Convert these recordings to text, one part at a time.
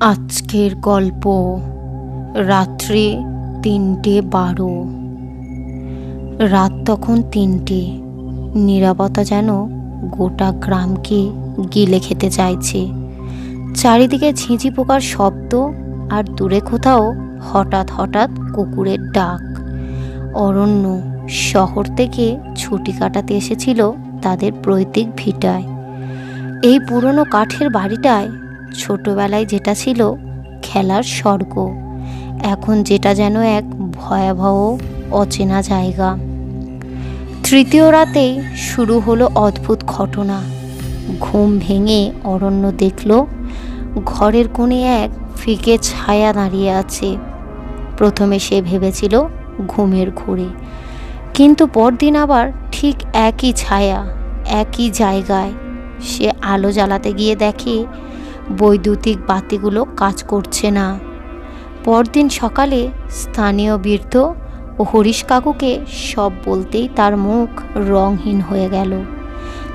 আজকের গল্প রাত্রে তিনটে বারো। রাত তখন তিনটে। নিরাপত্তা যেন গোটা গ্রামকে গিলে খেতে চাইছে। চারিদিকে ঝিঁঝি পোকার শব্দ আর দূরে কোথাও হঠাৎ হঠাৎ কুকুরের ডাক। অরণ্য শহর থেকে ছুটি কাটাতে এসেছিল তাদের পৈতৃক ভিটায়। এই পুরনো কাঠের বাড়িটায় ছোটবেলায় যেটা ছিল খেলার স্বর্গ। এখন যেটা যেন এক ভয়াবহ, অচেনা জায়গা। তৃতীয় রাতেই শুরু হলো অদ্ভুত ঘটনা। ঘুম ভেঙে অরণ্য দেখল, ঘরের কোণে এক ফিকে ছায়া দাঁড়িয়ে আছে। প্রথমে সে ভেবেছিল ঘুমের ঘোরে, কিন্তু পরদিন আবার ঠিক একই ছায়া, একই জায়গায়। সে আলো জ্বালাতে গিয়ে দেখে বৈদ্যুতিক বাতিগুলো কাজ করছে না। পরদিন সকালে স্থানীয় বৃদ্ধ ও হরিশ কাকুকে সব বলতেই তার মুখ রংহীন হয়ে গেল।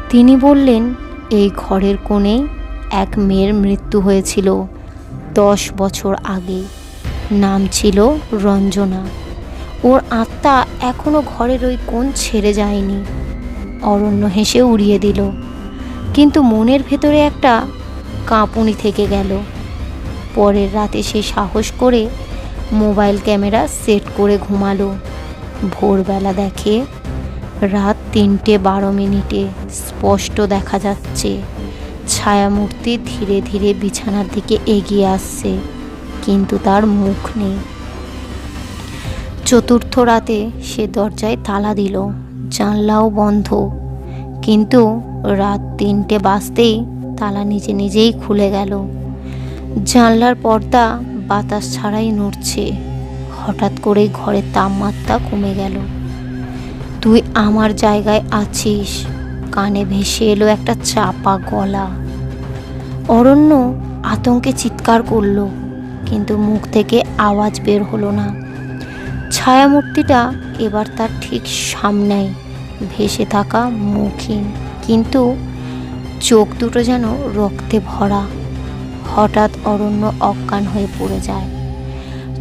তিনি বললেন, এই ঘরের কোণেই এক মেয়ের মৃত্যু হয়েছিল দশ বছর আগে। নাম ছিল রঞ্জনা। ওর আত্মা এখনও ঘরের ওই কোণ ছেড়ে যায়নি। অরণ্য হেসে উড়িয়ে দিল। কিন্তু মনের ভেতরে একটা কাঁপুনি থেকে গেল। পরের রাতে সে সাহস করে মোবাইল ক্যামেরা সেট করে ঘুমালো। ভোরবেলা দেখে রাত তিনটে বারো মিনিটে। স্পষ্ট দেখা যাচ্ছে, ছায়ামূর্তি ধীরে ধীরে বিছানার দিকে এগিয়ে আসছে, কিন্তু তার মুখ নেই। চতুর্থ রাতে সে দরজায় তালা দিল, জানলাও বন্ধ, কিন্তু রাত তিনটে বাজতেই তালা নিজে নিজেই খুলে গেল। জানলার পর্দা বাতাস ছাড়াই নড়ছে। হঠাৎ করে ঘরের তাপমাত্রা কমে গেল। তুই আমার জায়গায় আছিস? কানে ভেসে এলো একটা চাপা গলা। অরণ্য আতঙ্কে চিৎকার করল, কিন্তু মুখ থেকে আওয়াজ বের হলো না। ছায়ামূর্তিটা এবার তার ঠিক সামনেই ভেসে থাকা মুখহীন, কিন্তু চোখ দুটো যেন রক্তে ভরা। হঠাৎ অরণ্য অজ্ঞান হয়ে পড়ে যায়।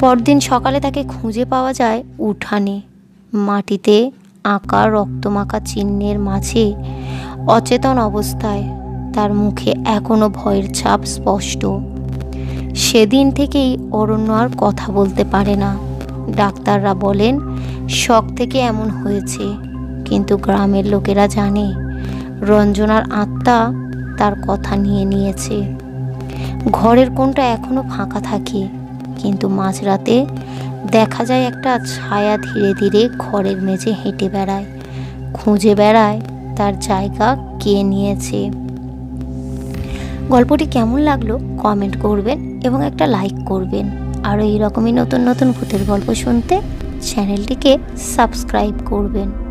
পরদিন সকালে তাকে খুঁজে পাওয়া যায় উঠানে। মাটিতে আঁকা রক্তমাখা চিহ্নের মাঝে অচেতন অবস্থায়। তার মুখে এখনও ভয়ের ছাপ স্পষ্ট। সেদিন থেকেই অরণ্য আর কথা বলতে পারে না। ডাক্তাররা বলেন, শখ থেকে এমন হয়েছে, কিন্তু গ্রামের লোকেরা জানে রঞ্জনার আত্মা তার কথা নিয়ে নিয়েছে। ঘরের কোনটা এখনও ফাঁকা থাকে, কিন্তু মাঝরাতে দেখা যায় একটা ছায়া ধীরে ধীরে ঘরের মেঝে হেঁটে বেড়ায়। খুঁজে বেড়ায় তার জায়গা কে নিয়েছে। গল্পটি কেমন লাগল কমেন্ট করবেন এবং একটা লাইক করবেন। আরও এইরকমই নতুন নতুন ভূতের গল্প শুনতে চ্যানেলটিকে সাবস্ক্রাইব করবেন।